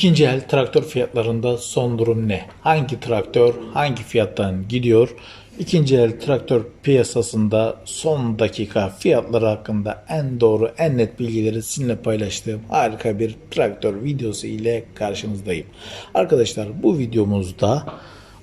İkinci el traktör fiyatlarında son durum ne? Hangi traktör hangi fiyattan gidiyor? İkinci el traktör piyasasında son dakika fiyatları hakkında en doğru, en net bilgileri sizinle paylaştığım harika bir traktör videosu ile karşınızdayım. Arkadaşlar bu videomuzda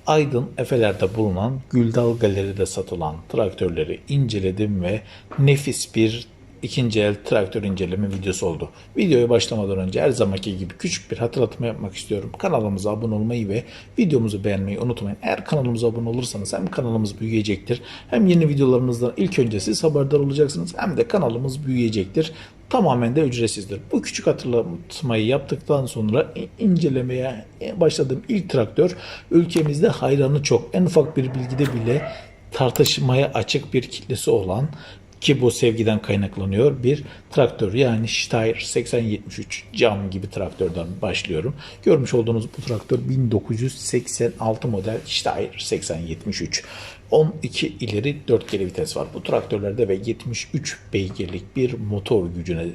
Aydın Efeler'de bulunan Güldal Galeri'de satılan traktörleri inceledim ve nefis bir ikinci el traktör inceleme videosu oldu. Videoya başlamadan önce her zamanki gibi küçük bir hatırlatma yapmak istiyorum. Kanalımıza abone olmayı ve videomuzu beğenmeyi unutmayın. Eğer kanalımıza abone olursanız hem kanalımız büyüyecektir hem yeni videolarımızdan ilk önce siz haberdar olacaksınız hem de kanalımız büyüyecektir. Tamamen de ücretsizdir. Bu küçük hatırlatmayı yaptıktan sonra incelemeye başladığım ilk traktör ülkemizde hayranı çok. En ufak bir bilgide bile tartışmaya açık bir kitlesi olan ki bu sevgiden kaynaklanıyor bir traktör yani Steyr 8073 cam gibi traktörden başlıyorum. Görmüş olduğunuz bu traktör 1986 model Steyr 8073. 12 ileri 4 geri vites var. Bu traktörlerde ve 73 beygirlik bir motor gücüne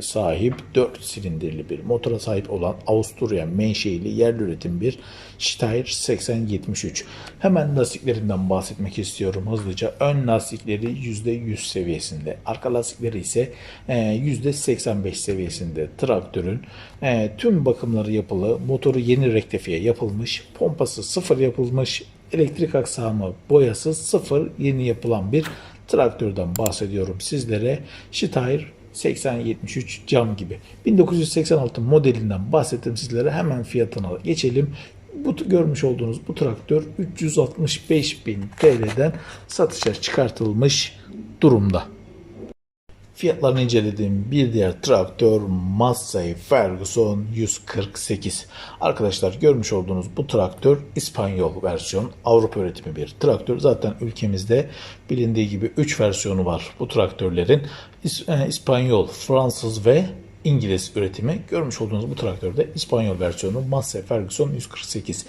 sahip 4 silindirli bir motora sahip olan Avusturya menşeili yerli üretim bir Steyr 8073. Hemen lastiklerinden bahsetmek istiyorum hızlıca. Ön lastikleri %100 seviyesinde. Arka lastikleri ise e, %85 seviyesinde. Traktörün e, tüm bakımları yapılı. Motoru yeni rektifiye yapılmış. Pompası sıfır yapılmış. Elektrik aksamı boyası sıfır yeni yapılan bir traktörden bahsediyorum sizlere. Steyr 8073 cam gibi. 1986 modelinden bahsettim sizlere. Hemen fiyatına geçelim. Bu görmüş olduğunuz bu traktör 365 bin TL'den satışa çıkartılmış durumda. Fiyatlarını incelediğim bir diğer traktör Massey Ferguson 148. Arkadaşlar görmüş olduğunuz bu traktör İspanyol versiyon Avrupa üretimi bir traktör. Zaten ülkemizde bilindiği gibi 3 versiyonu var bu traktörlerin. İs- İspanyol, Fransız ve İngiliz üretimi. Görmüş olduğunuz bu traktörde İspanyol versiyonu Massey Ferguson 148.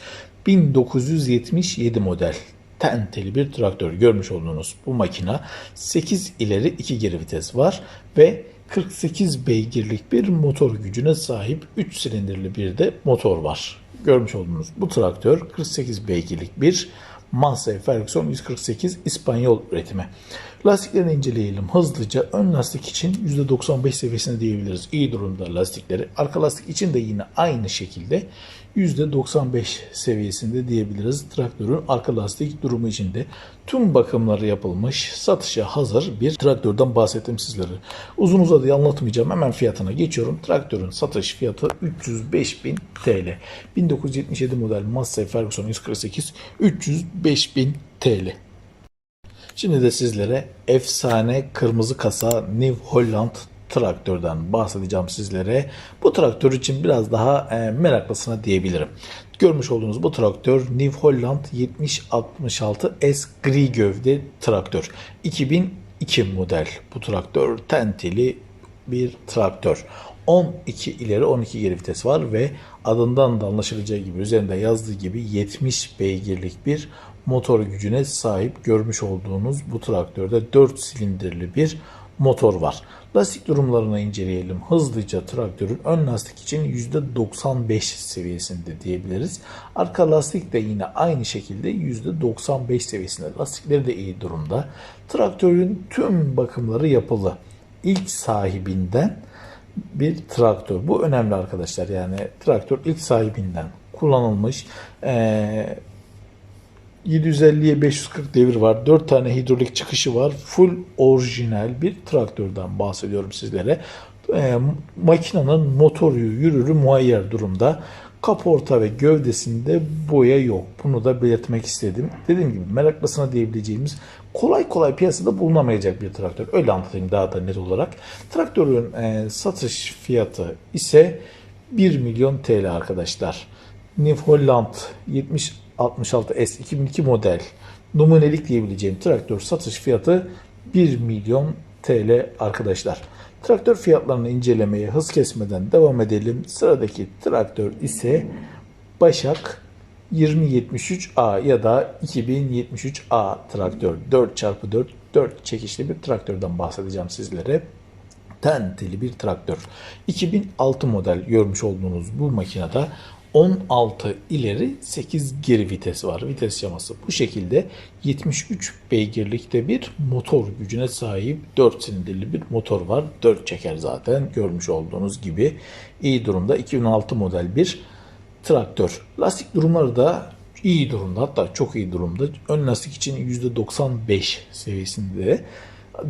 1977 model tenteli bir traktör görmüş olduğunuz bu makina 8 ileri 2 geri vites var ve 48 beygirlik bir motor gücüne sahip 3 silindirli bir de motor var. Görmüş olduğunuz bu traktör 48 beygirlik bir Massey Ferguson 148 İspanyol üretimi. Lastiklerini inceleyelim hızlıca. Ön lastik için %95 seviyesinde diyebiliriz. İyi durumda lastikleri. Arka lastik için de yine aynı şekilde %95 seviyesinde diyebiliriz. Traktörün arka lastik durumu içinde tüm bakımları yapılmış, satışa hazır bir traktörden bahsettim sizlere. Uzun uzadıya anlatmayacağım. Hemen fiyatına geçiyorum. Traktörün satış fiyatı 305 bin TL. 1977 model Massey Ferguson 148 305 bin TL. Şimdi de sizlere efsane kırmızı kasa New Holland traktörden bahsedeceğim sizlere. Bu traktör için biraz daha e, meraklısına diyebilirim. Görmüş olduğunuz bu traktör New Holland 7066 S gri gövde traktör. 2002 model bu traktör tenteli bir traktör. 12 ileri 12 geri vites var ve adından da anlaşılacağı gibi üzerinde yazdığı gibi 70 beygirlik bir motor gücüne sahip görmüş olduğunuz bu traktörde 4 silindirli bir motor var. Lastik durumlarını inceleyelim. Hızlıca traktörün ön lastik için %95 seviyesinde diyebiliriz. Arka lastik de yine aynı şekilde %95 seviyesinde. Lastikleri de iyi durumda. Traktörün tüm bakımları yapılı. İlk sahibinden bir traktör. Bu önemli arkadaşlar. Yani traktör ilk sahibinden kullanılmış. Ee, 750'ye 540 devir var. 4 tane hidrolik çıkışı var. Full orijinal bir traktörden bahsediyorum sizlere. E, makinenin motoru yürürü muayyer durumda. Kaporta ve gövdesinde boya yok. Bunu da belirtmek istedim. Dediğim gibi meraklısına diyebileceğimiz kolay kolay piyasada bulunamayacak bir traktör. Öyle anlatayım daha da net olarak. Traktörün e, satış fiyatı ise 1 milyon TL arkadaşlar. New Holland 70 66S 2002 model numunelik diyebileceğim traktör satış fiyatı 1 milyon TL arkadaşlar. Traktör fiyatlarını incelemeye hız kesmeden devam edelim. Sıradaki traktör ise Başak 2073A ya da 2073A traktör 4x4 4 çekişli bir traktörden bahsedeceğim sizlere. Tenteli bir traktör. 2006 model görmüş olduğunuz bu makinede 16 ileri 8 geri vites var. Vites yaması bu şekilde 73 beygirlikte bir motor gücüne sahip 4 silindirli bir motor var. 4 çeker zaten görmüş olduğunuz gibi iyi durumda 2006 model bir traktör. Lastik durumları da iyi durumda hatta çok iyi durumda. Ön lastik için %95 seviyesinde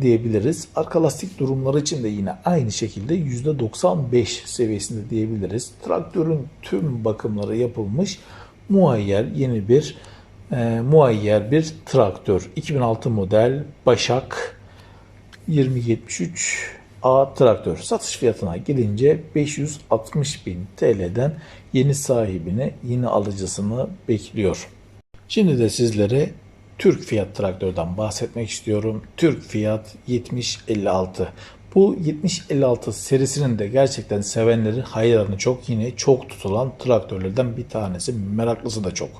diyebiliriz. Arka lastik durumları için de yine aynı şekilde %95 seviyesinde diyebiliriz. Traktörün tüm bakımları yapılmış muayyer yeni bir e, muayyer bir traktör. 2006 model Başak 2073 A traktör satış fiyatına gelince 560 bin TL'den yeni sahibini, yeni alıcısını bekliyor. Şimdi de sizlere Türk Fiyat traktörden bahsetmek istiyorum. Türk Fiyat 7056. Bu 7056 serisinin de gerçekten sevenleri hayranı çok yine çok tutulan traktörlerden bir tanesi. Meraklısı da çok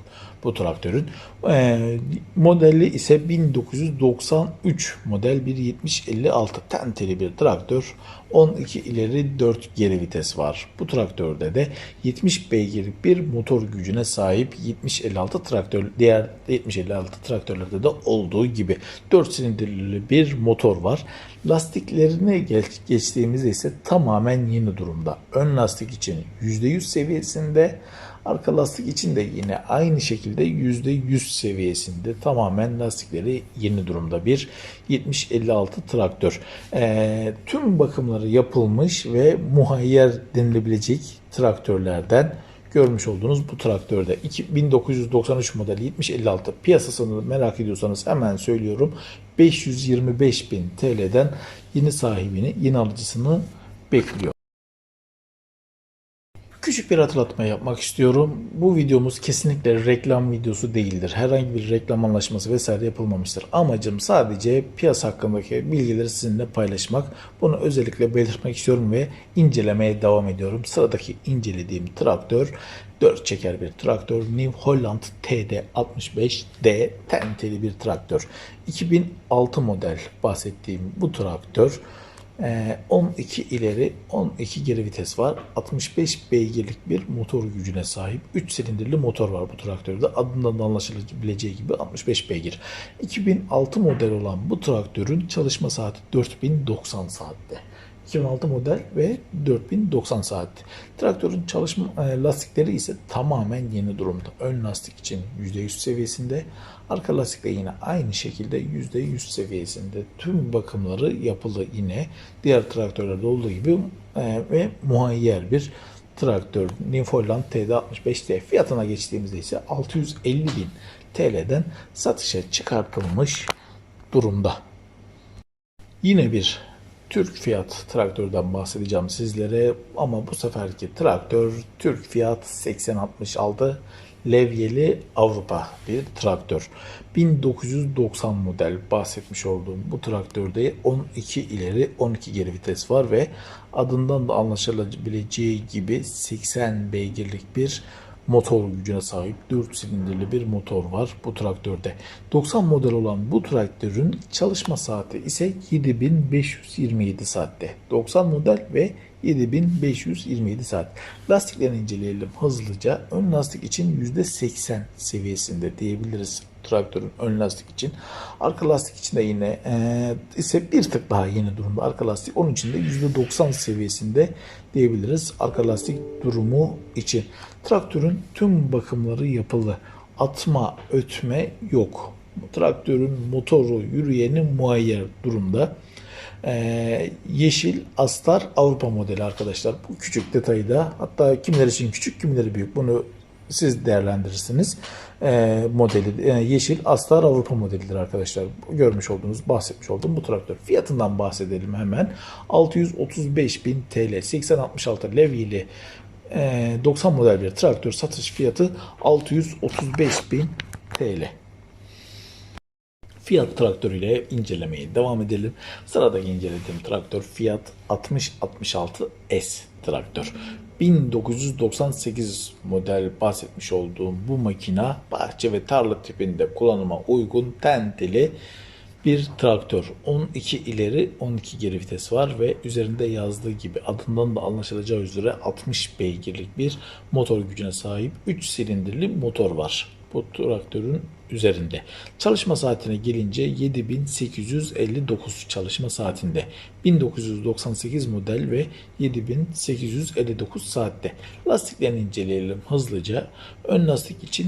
bu traktörün. Ee, modeli ise 1993 model bir 7056 tenteli bir traktör. 12 ileri 4 geri vites var. Bu traktörde de 70 beygirlik bir motor gücüne sahip 7056 traktör diğer 7056 traktörlerde de olduğu gibi 4 silindirli bir motor var. Lastiklerine geç, geçtiğimizde ise tamamen yeni durumda. Ön lastik için %100 seviyesinde Arka lastik için de yine aynı şekilde %100 seviyesinde tamamen lastikleri yeni durumda bir 70-56 traktör. E, tüm bakımları yapılmış ve muhayyer denilebilecek traktörlerden görmüş olduğunuz bu traktörde 1993 model 7056 piyasasını merak ediyorsanız hemen söylüyorum 525 bin TL'den yeni sahibini yeni alıcısını bekliyor. Küçük bir hatırlatma yapmak istiyorum. Bu videomuz kesinlikle reklam videosu değildir. Herhangi bir reklam anlaşması vesaire yapılmamıştır. Amacım sadece piyasa hakkındaki bilgileri sizinle paylaşmak. Bunu özellikle belirtmek istiyorum ve incelemeye devam ediyorum. Sıradaki incelediğim traktör 4 çeker bir traktör. New Holland TD65D tenteli bir traktör. 2006 model bahsettiğim bu traktör 12 ee, ileri 12 geri vites var. 65 beygirlik bir motor gücüne sahip. 3 silindirli motor var bu traktörde. Adından da anlaşılabileceği gibi 65 beygir. 2006 model olan bu traktörün çalışma saati 4090 saatte. 2006 model ve 4090 saat. Traktörün çalışma e, lastikleri ise tamamen yeni durumda. Ön lastik için %100 seviyesinde, arka lastik de yine aynı şekilde %100 seviyesinde. Tüm bakımları yapılı yine diğer traktörlerde olduğu gibi e, ve muayyer bir traktör Newfoundland TD65T fiyatına geçtiğimizde ise 650 bin TL'den satışa çıkartılmış durumda. Yine bir Türk Fiyat traktörden bahsedeceğim sizlere ama bu seferki traktör Türk Fiyat 8066 levyeli Avrupa bir traktör. 1990 model bahsetmiş olduğum bu traktörde 12 ileri 12 geri vites var ve adından da anlaşılabileceği gibi 80 beygirlik bir motor gücüne sahip 4 silindirli bir motor var bu traktörde. 90 model olan bu traktörün çalışma saati ise 7527 saatte. 90 model ve 7527 saat. Lastiklerini inceleyelim hızlıca. Ön lastik için %80 seviyesinde diyebiliriz traktörün ön lastik için. Arka lastik için de yine e, ise bir tık daha yeni durumda. Arka lastik onun için de %90 seviyesinde diyebiliriz. Arka lastik durumu için. Traktörün tüm bakımları yapılı. Atma, ötme yok. Traktörün motoru, yürüyeni muayyer durumda. Ee, yeşil Astar Avrupa modeli arkadaşlar. Bu küçük detayı da hatta kimileri için küçük kimileri büyük. Bunu siz değerlendirirsiniz. E, modeli e, yeşil Astar Avrupa modelidir arkadaşlar. Görmüş olduğunuz, bahsetmiş olduğum bu traktör. Fiyatından bahsedelim hemen. 635 bin TL 8066 levyeli e, 90 model bir traktör satış fiyatı 635 bin TL. Fiyat traktörüyle incelemeye devam edelim. Sıradaki incelediğim traktör Fiat 6066S traktör. 1998 model bahsetmiş olduğum bu makina bahçe ve tarla tipinde kullanıma uygun tenteli bir traktör. 12 ileri 12 geri vites var ve üzerinde yazdığı gibi adından da anlaşılacağı üzere 60 beygirlik bir motor gücüne sahip 3 silindirli motor var. Bu traktörün üzerinde. Çalışma saatine gelince 7859 çalışma saatinde. 1998 model ve 7859 saatte. Lastiklerini inceleyelim hızlıca. Ön lastik için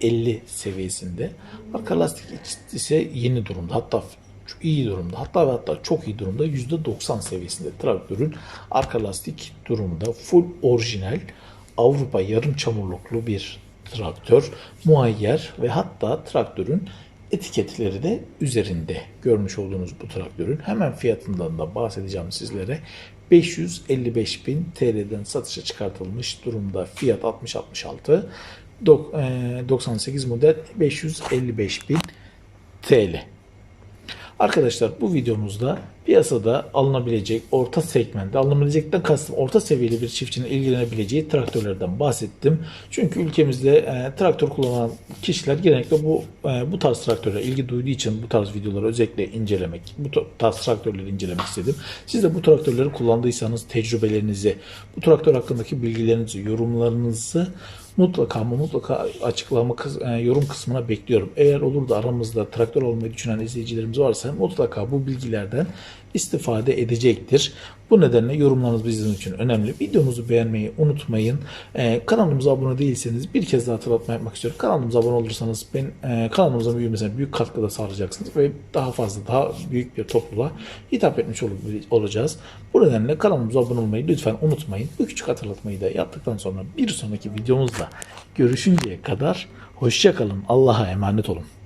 %50 seviyesinde. Arka lastik ise yeni durumda. Hatta iyi durumda. Hatta ve hatta çok iyi durumda. %90 seviyesinde traktörün arka lastik durumda. Full orijinal Avrupa yarım çamurluklu bir traktör. Muayyer ve hatta traktörün etiketleri de üzerinde. Görmüş olduğunuz bu traktörün hemen fiyatından da bahsedeceğim sizlere. 555 bin TL'den satışa çıkartılmış durumda. Fiyat 60-66. Dok- e, 98 model 555 bin TL. Arkadaşlar bu videomuzda piyasada alınabilecek orta segmentte alınabilecekten kastım orta seviyeli bir çiftçinin ilgilenebileceği traktörlerden bahsettim. Çünkü ülkemizde e, traktör kullanan kişiler genellikle bu e, bu tarz traktörlere ilgi duyduğu için bu tarz videoları özellikle incelemek, bu ta- tarz traktörleri incelemek istedim. Siz de bu traktörleri kullandıysanız tecrübelerinizi, bu traktör hakkındaki bilgilerinizi, yorumlarınızı mutlaka ama mutlaka açıklama e, yorum kısmına bekliyorum. Eğer olur da aramızda traktör olmayı düşünen izleyicilerimiz varsa mutlaka bu bilgilerden istifade edecektir. Bu nedenle yorumlarınız bizim için önemli. Videomuzu beğenmeyi unutmayın. E, kanalımıza abone değilseniz bir kez daha hatırlatma yapmak istiyorum. Kanalımıza abone olursanız ben e, kanalımızın büyümesine büyük katkıda sağlayacaksınız ve daha fazla daha büyük bir topluluğa hitap etmiş ol- olacağız. Bu nedenle kanalımıza abone olmayı lütfen unutmayın. Bu küçük hatırlatmayı da yaptıktan sonra bir sonraki videomuzda görüşünceye kadar hoşçakalın. Allah'a emanet olun.